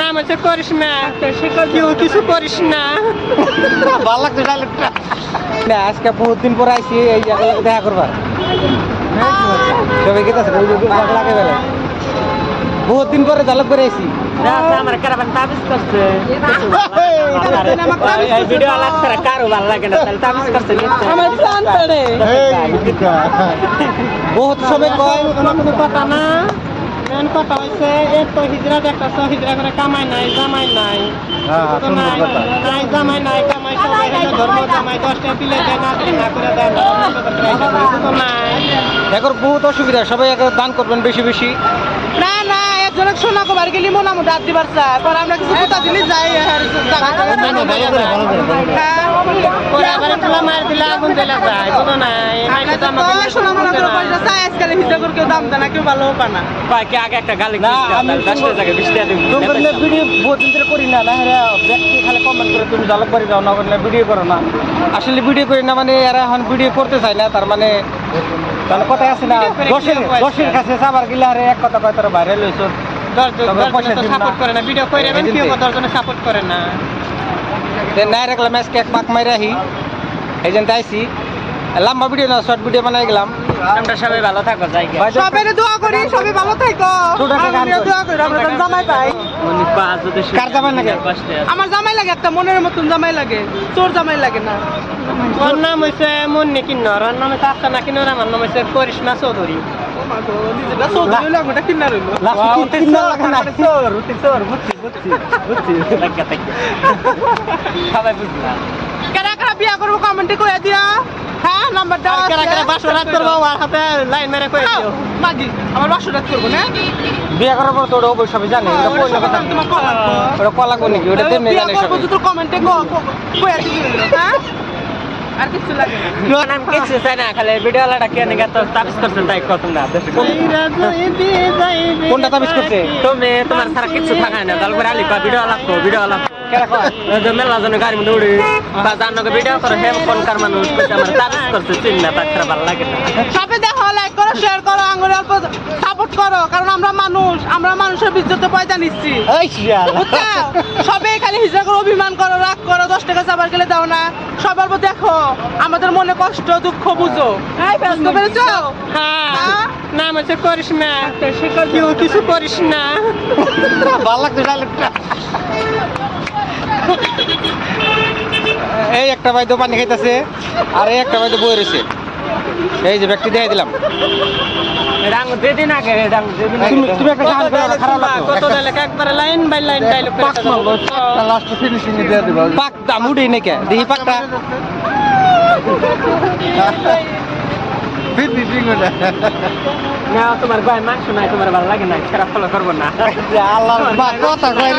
নাম হচ্ছে করিসমা কেউ কিছু করিস না। ভালো ডায়লগটা না আজকে বহুত দিন পর আইছি এই দেখা করবার। সবাই গেছে লাগে বেলা বহুত দিন পরে জালক করে আইছি। আমার কারাবান তাবিজ করছে। ভিডিও লাগছে কারও ভালো লাগে না তাহলে তাবিজ করছে আমার প্রাণ বহুত কয় কোনো কোনো কথা না। মেন কথা হয়েছে এর তো হিজরা দেখতেছ হিজরা করে কামাই নাই জামাই নাই। তো নাই নাই জামাই নাই কামাই সবাই হলো ধর্ম জামাই দশটা পিলে দেয় না দিলে না করে দেয় না তো নাই। এখন বহুত অসুবিধা সবাই এখন দান করবেন বেশি বেশি। না না একজনের সোনা কবার গেলি মনে মতো হাত দিবার চায় পরে আমরা কিছু কোথা দিলি যাই আর হ্যাঁ। পরে আবার মার দিলে আগুন দিলে যায় বুঝো আমরা চাই না কেউ ভালো পানা কি আগে একটা গালি না আমি দশটা জায়গায় বিশ টাকা দিব তোমাদের ভিডিও বহুত দিন ধরে করি না না ব্যক্তি খালি কমেন্ট করে তুমি যাও না ভিডিও করো না। আসলে ভিডিও করি না মানে এরা এখন ভিডিও করতে চায় না তার মানে তাহলে কথাই আছে না দশের দশের কাছে সাবার গেলে আরে এক কথা কয় তারা দিন না। সাপোর্ট করে না ভিডিও করে। দশজনে সাপোর্ট করে না। নাই রাখলাম এক পাক মাইরে আহি। এই জন্য আইসি লম্বা ভিডিও না শর্ট ভিডিও বানাই গেলাম। আমরা সবাই ভালো থাকো যাই সবাই দোয়া করি সবাই ভালো থাকো। দোয়া করি আমরা জামাই পাই কার। জামাই লাগে? আমার জামাই লাগে একটা মনের মতন জামাই লাগে। তোর জামাই লাগে না। ওর নাম হচ্ছে মুন্নি কিন্নর ওর নাম হচ্ছে আফসানা কিন্নর আমার নাম হচ্ছে করিশ্মা চৌধুরী। সবাই বুঝলাম বিয়া করব কমেন্টে কইয়া দিও। হ্যাঁ নাম্বার দাও আর কারা কারা বাসর রাত করব আর হাতে লাইন মেরে কয়ে দিও। মাগি আমার বাসর রাত করব না? বিয়ে করার পর তো ওটা অবশ্যই সবাই জানে ওটা ওটা কই না কথা। তোমার কল। ওটা কলা কোন নাকি? ওটা তেমনি বিয়া জানে করব কমেন্টে কইয়া দিবি হ্যাঁ? আর কিছু লাগে না। নাম কিছু চাই না? খালি ভিডিও আলাদা কে নিগা তো তাবিজ করছেন তাই কত না কোনটা তাবিজ করছে? তুমি তোমার সারা কিছু থাকায় না তাহলে আলি পা ভিডিও লাগতো ভিডিও কেরা। কয়? মেলা জন গাড়ি মধ্যে উড়ি বা জানো ভিডিও করে হে কোন মানুষ কইছে আমার তাবিজ করছে চিন না তাছাড়া ভালো লাগে না। সবে দেখো লাইক করো শেয়ার করো আঙ্গুল অল্প সাপোর্ট করো কারণ আমরা মানুষ আমরা মানুষের বিদ্যুতে পয়সা নিচ্ছি। সবে খালি হিজা করো অভিমান করো রাগ করো দশ টাকা চাবার গেলে দাও না। সবার দেখো আমাদের মনে কষ্ট দুঃখ বুঝো। বুঝতে পেরেছ? হ্যাঁ হ্যাঁ? নাম হচ্ছে করিসমা কেউ কিছু করিস না। ভালো লাগছে ডায়লগটা এই একটা ভাই তো পানি খাইতেছে আর এই একটা ভাই তো বই রয়েছে। এই যে ব্যক্তি দেখাই দিলাম। রাং যেদিন আগে রাং যেদিন আগে। তুমি- তুমি একটা গান করো না, খারাপ কত একটা- লাইন বাই লাইন ডায়লগ করে লাস্ট ফিনিশিং দিয়ে দিবা। পাক দাম উঠে নাকি দেখি পাকটা। ফিনিশিং ওটা না তোমার গায়ে মাংস নাই তোমার ভালো লাগে না খারাপ ফলো করব না। আল্লাহর কথা কয়